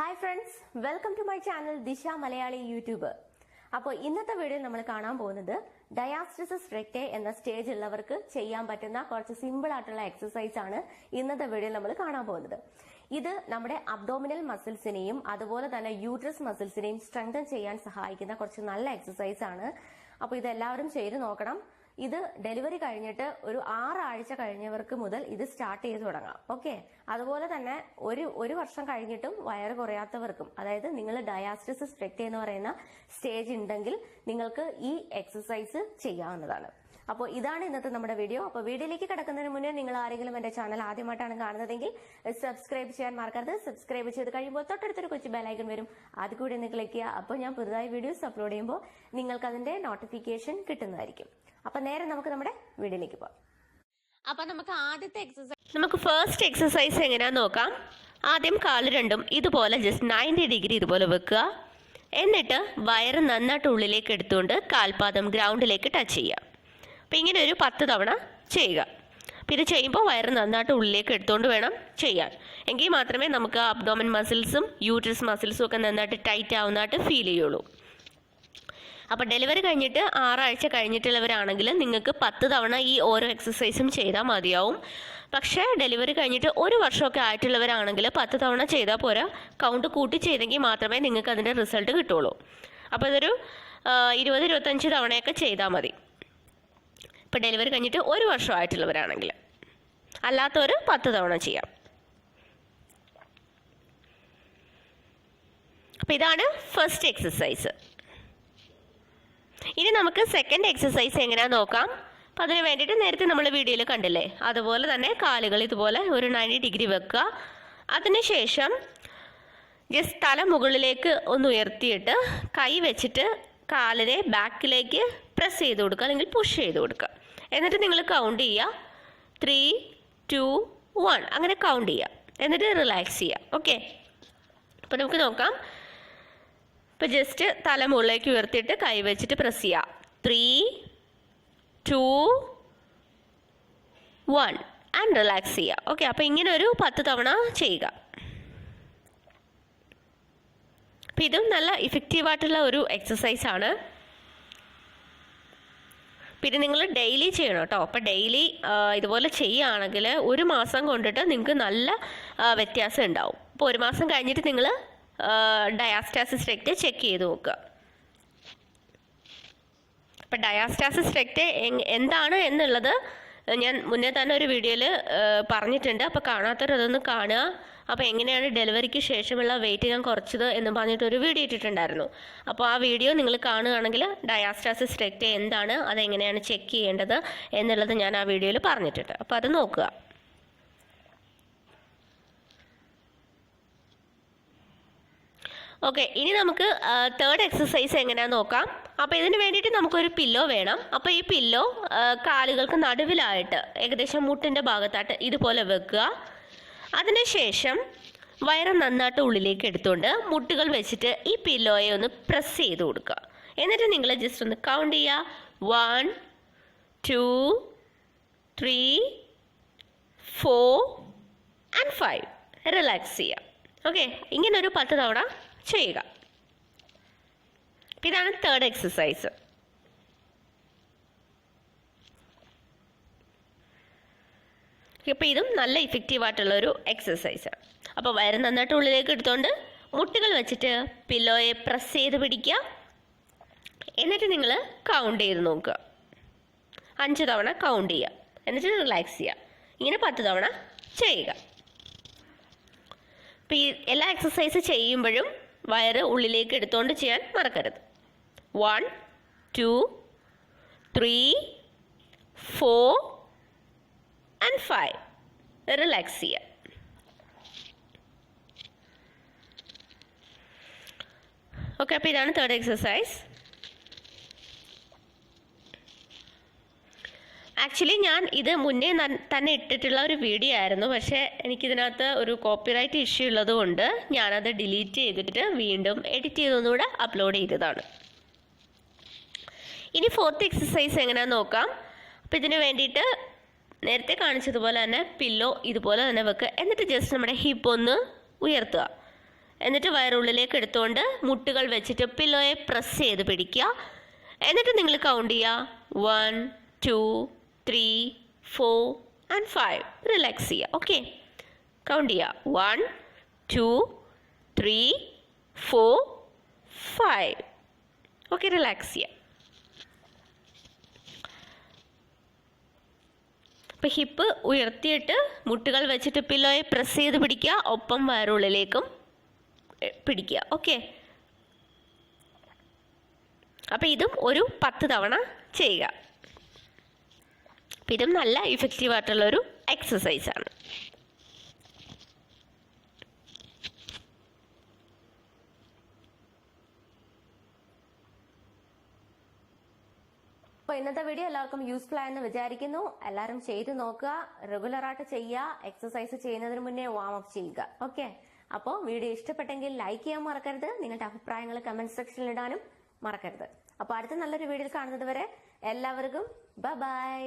Hi friends welcome to my channel Disha Malayali YouTube അപ്പോൾ ഇന്നത്തെ video നമ്മൾ കാണാൻ പോകുന്നത് ഡയാസ്റ്റിസിസ് റെക്ടെ എന്ന സ്റ്റേജ് ഉള്ളവർക്ക് ചെയ്യാൻ പറ്റുന്ന കുറച്ച് സിമ്പിൾ ആയിട്ടുള്ള എക്സസൈസ് ആണ് ഇന്നത്തെ വീഡിയോ നമ്മൾ കാണാൻ പോകുന്നത്. ഇത് നമ്മുടെ അബ്ഡോമിനൽ മസിൽസിനെയും അതുപോലെ തന്നെ യൂട്രസ് മസിൽസിനെയും സ്ട്രെങ്തൻ ചെയ്യാൻ സഹായിക്കുന്ന കുറച്ച് നല്ല എക്സസൈസ് ആണ്. അപ്പോൾ ഇതെല്ലാവരും ചെയ്ത് നോക്കണം. ഇത് ഡെലിവറി കഴിഞ്ഞിട്ട് ഒരു ആറാഴ്ച കഴിഞ്ഞവർക്ക് മുതൽ ഇത് സ്റ്റാർട്ട് ചെയ്ത് തുടങ്ങാം. ഓക്കെ അതുപോലെ തന്നെ ഒരു ഒരു വർഷം കഴിഞ്ഞിട്ടും വയറ് കുറയാത്തവർക്കും അതായത് നിങ്ങൾ ഡയാസ്റ്റിസ് സ്ട്രെക്റ്റ് എന്ന് പറയുന്ന സ്റ്റേജ് ഉണ്ടെങ്കിൽ നിങ്ങൾക്ക് ഈ എക്സസൈസ് ചെയ്യാവുന്നതാണ്. അപ്പോൾ ഇതാണ് ഇന്നത്തെ നമ്മുടെ വീഡിയോ അപ്പോൾ വീഡിയോയിലേക്ക് കിടക്കുന്നതിന് മുന്നേ നിങ്ങൾ ആരെങ്കിലും എന്റെ ചാനൽ ആദ്യമായിട്ടാണ് കാണുന്നതെങ്കിൽ സബ്സ്ക്രൈബ് ചെയ്യാൻ മറക്കരുത്. സബ്സ്ക്രൈബ് ചെയ്ത് കഴിയുമ്പോൾ തൊട്ടടുത്തൊരു കൊച്ചു ബെലൈക്കൺ വരും. അത് കൂടി ഒന്ന് ക്ലിക്ക് ചെയ്യുക. അപ്പോൾ ഞാൻ പുതുതായി വീഡിയോസ് അപ്ലോഡ് ചെയ്യുമ്പോൾ നിങ്ങൾക്ക് അതിന്റെ നോട്ടിഫിക്കേഷൻ കിട്ടുന്നതായിരിക്കും. അപ്പൊ നേരെ നമുക്ക് നമ്മുടെ വീഡിയോയിലേക്ക് പോകാം. അപ്പൊ നമുക്ക് ആദ്യത്തെ എക്സസൈസ് നമുക്ക് ഫസ്റ്റ് എക്സസൈസ് എങ്ങനെയാ നോക്കാം. ആദ്യം കാൽ രണ്ടും ഇതുപോലെ ജസ്റ്റ് നയന്റി ഡിഗ്രി ഇതുപോലെ വെക്കുക. എന്നിട്ട് വയറ് നന്നായിട്ട് ഉള്ളിലേക്ക് എടുത്തുകൊണ്ട് കാൽപാദം ഗ്രൗണ്ടിലേക്ക് ടച്ച് ചെയ്യുക. അപ്പം ഇങ്ങനെ ഒരു പത്ത് തവണ ചെയ്യുക. പിന്നെ ചെയ്യുമ്പോൾ വയറ് നന്നായിട്ട് ഉള്ളിലേക്ക് എടുത്തുകൊണ്ട് വേണം ചെയ്യാൻ. എങ്കിൽ മാത്രമേ നമുക്ക് അബ്ഡോമൻ മസിൽസും യൂട്രസ് മസിൽസും ഒക്കെ നന്നായിട്ട് ടൈറ്റ് ആവുന്നതായിട്ട് ഫീൽ ചെയ്യുള്ളൂ. അപ്പോൾ ഡെലിവറി കഴിഞ്ഞിട്ട് ആറാഴ്ച കഴിഞ്ഞിട്ടുള്ളവരാണെങ്കിൽ നിങ്ങൾക്ക് പത്ത് തവണ ഈ ഓരോ എക്സസൈസും ചെയ്താൽ മതിയാവും. പക്ഷേ ഡെലിവറി കഴിഞ്ഞിട്ട് ഒരു വർഷമൊക്കെ ആയിട്ടുള്ളവരാണെങ്കിൽ പത്ത് തവണ ചെയ്താൽ പോരാ. കൗണ്ട് കൂട്ടി ചെയ്തെങ്കിൽ മാത്രമേ നിങ്ങൾക്ക് അതിന്റെ റിസൾട്ട് കിട്ടുള്ളൂ. അപ്പോൾ ഇതൊരു ഇരുപത് ഇരുപത്തഞ്ച് തവണയൊക്കെ ചെയ്താൽ മതി. ഇപ്പോൾ ഡെലിവറി കഴിഞ്ഞിട്ട് ഒരു വർഷമായിട്ടുള്ളവരാണെങ്കിൽ. അല്ലാത്തവർ പത്ത് തവണ ചെയ്യാം. അപ്പോൾ ഇതാണ് ഫസ്റ്റ് എക്സസൈസ് ഇനി നമുക്ക് സെക്കൻഡ് എക്സസൈസ് എങ്ങനെയാണെന്ന് നോക്കാം? അപ്പം അതിന് വേണ്ടിയിട്ട് നേരത്തെ നമ്മൾ വീഡിയോയിൽ കണ്ടില്ലേ? അതുപോലെ തന്നെ കാലുകൾ ഇതുപോലെ ഒരു നയന്റി ഡിഗ്രി വെക്കുക. അതിനുശേഷം ജസ്റ്റ് തല മുകളിലേക്ക് ഒന്ന് ഉയർത്തിയിട്ട് കൈ വെച്ചിട്ട് കാലിനെ ബാക്കിലേക്ക് പ്രസ് ചെയ്ത് കൊടുക്കുക. അല്ലെങ്കിൽ പുഷ് ചെയ്ത് കൊടുക്കുക. എന്നിട്ട് നിങ്ങൾ കൗണ്ട് ചെയ്യുക ത്രീ ടു വൺ അങ്ങനെ കൗണ്ട് ചെയ്യുക എന്നിട്ട് റിലാക്സ് ചെയ്യുക ഓക്കെ അപ്പോൾ നമുക്ക് നോക്കാം. ഇപ്പോൾ ജസ്റ്റ് തല മുകളിലേക്ക് ഉയർത്തിയിട്ട് കൈ വെച്ചിട്ട് പ്രസ് ചെയ്യുക three two one and relax ചെയ്യുക ഓക്കെ അപ്പോൾ ഇങ്ങനെ ഒരു പത്ത് തവണ ചെയ്യുക. അപ്പോൾ ഇതും നല്ല ഇഫക്റ്റീവായിട്ടുള്ള ഒരു എക്സസൈസ് ആണ്. പിന്നെ നിങ്ങൾ ഡെയിലി ചെയ്യണം കേട്ടോ അപ്പോൾ ഡെയിലി ഇതുപോലെ ചെയ്യുകയാണെങ്കിൽ ഒരു മാസം കൊണ്ടിട്ട് നിങ്ങൾക്ക് നല്ല വ്യത്യാസം ഉണ്ടാവും. അപ്പോൾ ഒരു മാസം കഴിഞ്ഞിട്ട് നിങ്ങൾ ഡയാസ്റ്റാസിസ് റെക്റ്റ് ചെക്ക് ചെയ്ത് നോക്കുക. അപ്പം ഡയാസ്റ്റാസിസ് റെക്റ്റ് എന്താണ് എന്നുള്ളത് ഞാൻ മുന്നേ തന്നെ ഒരു വീഡിയോയിൽ പറഞ്ഞിട്ടുണ്ട്. അപ്പോൾ കാണാത്തവർ അതൊന്ന് കാണുക. അപ്പോൾ എങ്ങനെയാണ് ഡെലിവറിക്ക് ശേഷമുള്ള വെയിറ്റ് ഞാൻ കുറച്ചത് എന്ന് പറഞ്ഞിട്ട് ഒരു വീഡിയോ ഇട്ടിട്ടുണ്ടായിരുന്നു. അപ്പോൾ ആ വീഡിയോ നിങ്ങൾ കാണുകയാണെങ്കിൽ ഡയാസ്റ്റാസിസ് റെക്റ്റ് എന്താണ് അതെങ്ങനെയാണ് ചെക്ക് ചെയ്യേണ്ടത് എന്നുള്ളത് ഞാൻ ആ വീഡിയോയിൽ പറഞ്ഞിട്ടുണ്ട്. അപ്പോൾ അത് നോക്കുക. ഓക്കെ ഇനി നമുക്ക് തേർഡ് എക്സസൈസ് എങ്ങനെയാണെന്ന് നോക്കാം. അപ്പോൾ ഇതിന് വേണ്ടിയിട്ട് നമുക്കൊരു പില്ലോ വേണം. അപ്പോൾ ഈ പില്ലോ കാലുകൾക്ക് നടുവിലായിട്ട് ഏകദേശം മുട്ടിന്റെ ഭാഗത്തായിട്ട് ഇതുപോലെ വെക്കുക. അതിനുശേഷം വയറ് നന്നായിട്ട് ഉള്ളിലേക്ക് എടുത്തുകൊണ്ട് മുട്ടുകൾ വെച്ചിട്ട് ഈ പില്ലോയെ ഒന്ന് പ്രസ് ചെയ്ത് കൊടുക്കുക. എന്നിട്ട് നിങ്ങൾ ജസ്റ്റ് ഒന്ന് കൗണ്ട് ചെയ്യുക. One two three four and five relax ചെയ്യുക. ഓക്കെ ഇങ്ങനെ ഒരു പത്ത് തവണ ചെയ്യുക. ഇതാണ് തേർഡ് എക്സസൈസ് ഇപ്പം ഇതും നല്ല ഇഫക്റ്റീവ് ആയിട്ടുള്ള ഒരു എക്സസൈസാണ് അപ്പോൾ വയറ് നന്നായിട്ട് ഉള്ളിലേക്ക് എടുത്തുകൊണ്ട് മുട്ടുകൾ വെച്ചിട്ട് പില്ലോയെ പ്രസ് ചെയ്ത് പിടിക്കുക. എന്നിട്ട് നിങ്ങൾ കൗണ്ട് ചെയ്ത് നോക്കുക. അഞ്ച് തവണ കൗണ്ട് ചെയ്യുക. എന്നിട്ട് റിലാക്സ് ചെയ്യുക. ഇങ്ങനെ പത്ത് തവണ ചെയ്യുക. അപ്പോൾ ഈ എല്ലാ എക്സസൈസ് ചെയ്യുമ്പോഴും വയറ് ഉള്ളിലേക്ക് എടുത്തുകൊണ്ട് ചെയ്യാൻ മറക്കരുത്. One two three four and five. Relax ചെയ്യാം ഓക്കെ അപ്പോൾ ഇതാണ് തേർഡ് എക്സസൈസ് ആക്ച്വലി ഞാൻ ഇത് മുന്നേ തന്നെ ഇട്ടിട്ടുള്ള ഒരു വീഡിയോ ആയിരുന്നു. പക്ഷേ എനിക്കിതിനകത്ത് ഒരു കോപ്പിറൈറ്റ് ഇഷ്യൂ ഉള്ളതുകൊണ്ട് ഞാനത് ഡിലീറ്റ് ചെയ്തിട്ട് വീണ്ടും എഡിറ്റ് ചെയ്തൊന്നുകൂടെ അപ്ലോഡ് ചെയ്തതാണ്. ഇനി ഫോർത്ത് എക്സസൈസ് എങ്ങനെയാണെന്ന് നോക്കാം. അപ്പം ഇതിന് വേണ്ടിയിട്ട് നേരത്തെ കാണിച്ചതുപോലെ തന്നെ പില്ലോ ഇതുപോലെ തന്നെ വെക്കുക എന്നിട്ട് ജസ്റ്റ് നമ്മുടെ ഹിപ്പ് ഒന്ന് ഉയർത്തുക. എന്നിട്ട് വയറുള്ളിലേക്ക് എടുത്തുകൊണ്ട് മുട്ടുകൾ വെച്ചിട്ട് പില്ലോയെ പ്രസ് ചെയ്ത് പിടിക്കുക. എന്നിട്ട് നിങ്ങൾ കൗണ്ട് ചെയ്യുക. One two three four and five relax ചെയ്യുക. ഓക്കെ കൗണ്ട് ചെയ്യുക. One two three four five okay relax ചെയ്യുക. അപ്പോൾ ഹിപ്പ് ഉയർത്തിയിട്ട് മുട്ടുകൾ വെച്ചിട്ട് പില്ലോയെ പ്രസ് ചെയ്ത് പിടിക്കുക. ഒപ്പം വയറുള്ളിലേക്കും പിടിക്കുക. ഓക്കെ അപ്പോൾ ഇതും ഒരു പത്ത് തവണ ചെയ്യുക. ഇതും നല്ല ഇഫക്റ്റീവ് ആയിട്ടുള്ളൊരു എക്സസൈസാണ് അപ്പൊ ഇന്നത്തെ വീഡിയോ എല്ലാവർക്കും യൂസ്ഫുൾ ആയെന്ന് വിചാരിക്കുന്നു. എല്ലാവരും ചെയ്തു നോക്കുക റെഗുലർ ആയിട്ട് ചെയ്യുക എക്സസൈസ് ചെയ്യുന്നതിന് മുന്നേ വാം അപ്പ് ചെയ്യുക. ഓക്കെ അപ്പോൾ വീഡിയോ ഇഷ്ടപ്പെട്ടെങ്കിൽ ലൈക്ക് ചെയ്യാൻ മറക്കരുത്. നിങ്ങളുടെ അഭിപ്രായങ്ങൾ കമന്റ് സെക്ഷനിൽ ഇടാനും മറക്കരുത്. അപ്പോൾ അടുത്ത നല്ലൊരു വീഡിയോയിൽ കാണുന്നത് വരെ എല്ലാവർക്കും ബൈ